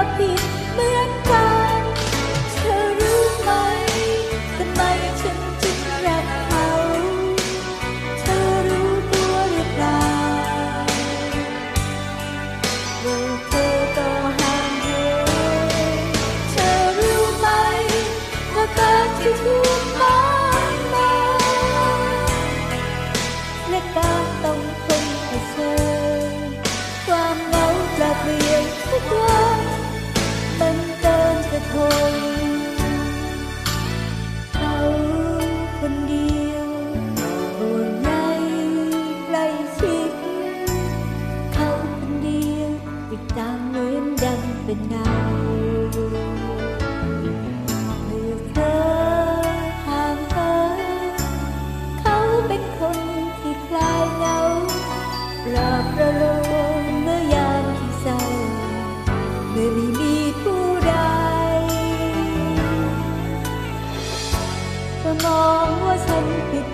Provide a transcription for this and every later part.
ก็ผิดเหมือนกัน เธอรู้ไหมทำไมฉันจึงรักเขา เธอรู้ตัวหรือเปล่า เป็นเงาเธอห่างเหิเขาเป็นคนที่คลายเงาปลอบประโลมเมื่อยามที่เศร้าเมื่อไม่มีผู้ใดเธมองว่าฉันผิด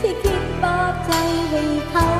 ที่คิดปลอบใจให้เขา